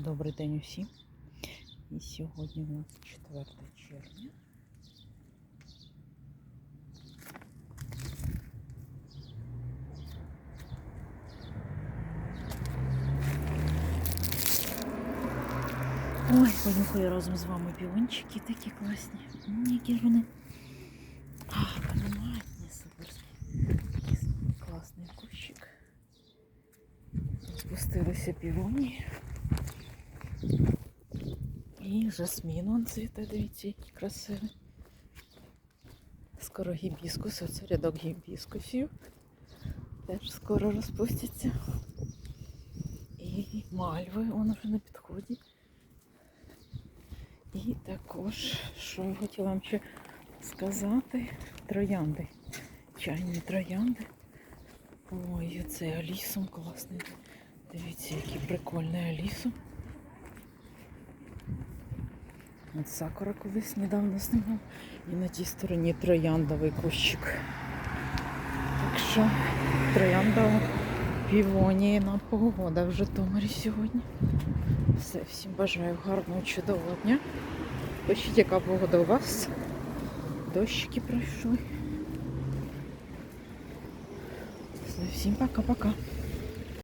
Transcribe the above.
Добрий день усім. І сьогодні у нас 4 червня. Ой, понюхаю разом з вами піончики такі класні. Які ж вони. А, ароматні, супер. Такий класний кущик. Спустилися півоні. І жасмін он цвіте, дивіться, який красивий. Скоро гібіскус, оце рядок гібіскусів. Теж скоро розпустяться. І мальви, он вже на підході. І також, що я хотіла вам ще сказати, троянди. Чайні троянди. Ой, це алісом класний. Дивіться, який прикольний алісом. От сакура колись недавно знімав. І на тій стороні трояндовий кущик. Так що трояндова півонії на погода в Житомирі сьогодні. Все, всім бажаю гарного, чудового дня. Пишіть, яка погода у вас. Дощики пройшли. Все, всім пока-пока.